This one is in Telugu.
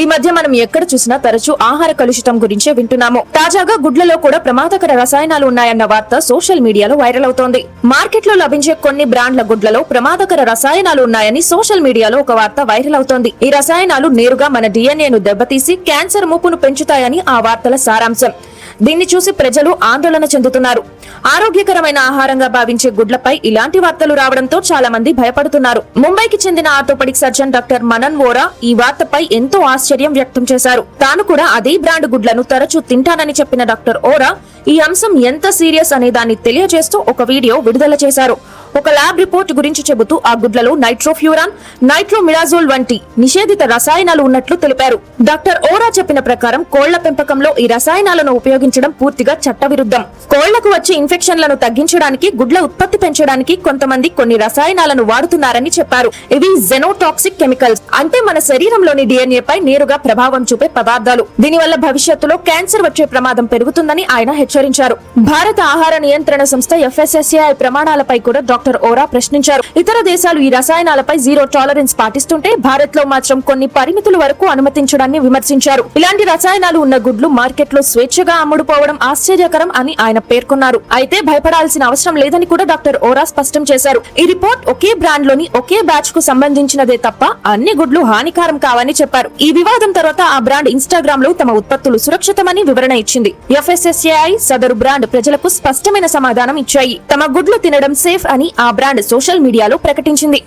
ఈ మధ్య మనం ఎక్కడ చూసినా తరచూ ఆహార కలుషితం గురించే వింటున్నాము. తాజాగా గుడ్లలో కూడా ప్రమాదకర రసాయనాలు ఉన్నాయన్న వార్త సోషల్ మీడియాలో వైరల్ అవుతోంది. మార్కెట్లో లభించే కొన్ని బ్రాండ్ల గుడ్లలో ప్రమాదకర రసాయనాలు ఉన్నాయని సోషల్ మీడియాలో ఒక వార్త వైరల్ అవుతోంది. ఈ రసాయనాలు నేరుగా మన డిఎన్ఏను దెబ్బతీసి క్యాన్సర్ ముప్పును పెంచుతాయని ఆ వార్తల సారాంశం. దీన్ని చూసి ప్రజలు ఆందోళన చెందుతున్నారు. ఆరోగ్యకరమైన ఆహారంగా భావించే గుడ్లపై ఇలాంటి వార్తలు రావడంతో చాలా మంది భయపడుతున్నారు. ముంబైకి చెందిన orthopaedic surgeon doctor Manan Vora ఈ వార్తపై ఎంతో ఆశ్చర్యం వ్యక్తం చేశారు. తాను కూడా అదే బ్రాండ్ గుడ్లను తరచూ తింటానని చెప్పిన డాక్టర్ ఓరా ఈ అంశం ఎంత సీరియస్ అనే దాన్ని తెలియజేస్తూ ఒక వీడియో విడుదల చేశారు. ఒక ల్యాబ్ రిపోర్ట్ గురించి చెబుతూ ఆ గుడ్లలో నైట్రోఫ్యూరాన్ నైట్రోమిడాజోల్ వంటి నిషేధిత రసాయనాలు ఉన్నట్లు తెలిపారు. డాక్టర్ ఓరా చెప్పిన ప్రకారం కోళ్ళ పెంపకంలో ఈ రసాయనాలను ఉపయోగించడం పూర్తిగా చట్టవిరుద్ధం. కోళ్ళకు వచ్చే ఇన్ఫెక్షన్లను తగ్గించడానికి గుడ్ల ఉత్పత్తి పెంచడానికి కొంతమంది కొన్ని రసాయనాలను వాడుతున్నారని చెప్పారు. ఇవి జెనోటాక్సిక్ కెమికల్స్ అంటే మన శరీరంలోని డిఎన్ఏ పై నేరుగా ప్రభావం చూపే పదార్థాలు. దీనివల్ల భవిష్యత్తులో క్యాన్సర్ వచ్చే ప్రమాదం పెరుగుతుందని ఆయన హెచ్చరించారు. భారత ఆహార నియంత్రణ సంస్థ ఎఫ్ఎస్ఎస్ఏఐ ప్రమాణాలపై కూడా డాక్టర్ ఓరా ప్రశ్నించారు. ఇతర దేశాలు ఈ రసాయనాలపై జీరో టాలరెన్స్ పాటిస్తుంటే భారత్లో మాత్రం కొన్ని పరిమితుల వరకు అనుమతించడాన్ని విమర్శించారు. ఇలాంటి రసాయనాలు ఉన్న గుడ్లు మార్కెట్లో స్వేచ్ఛగా అమ్ముడుపోవడం ఆశ్చర్యకరం అని ఆయన పేర్కొన్నారు. అయితే భయపడాల్సిన అవసరం లేదని కూడా డాక్టర్ ఓరా స్పష్టం చేశారు. ఈ రిపోర్ట్ ఒకే బ్రాండ్లోని ఒకే బ్యాచ్కు సంబంధించినదే తప్ప అన్ని గుడ్లు హానికారం కావని చెప్పారు. ఈ వివాదం తర్వాత ఆ బ్రాండ్ ఇన్స్టాగ్రామ్లో తమ ఉత్పత్తులు సురక్షితమని వివరణ ఇచ్చింది. ఎఫ్ఎస్ఎస్ఏఐ సదరు బ్రాండ్ ప్రజలకు స్పష్టమైన సమాధానం ఇచ్చాయి. తమ గుడ్లు తినడం సేఫ్ అని ఆ బ్రాండ్ సోషల్ మీడియాలో ప్రకటించింది.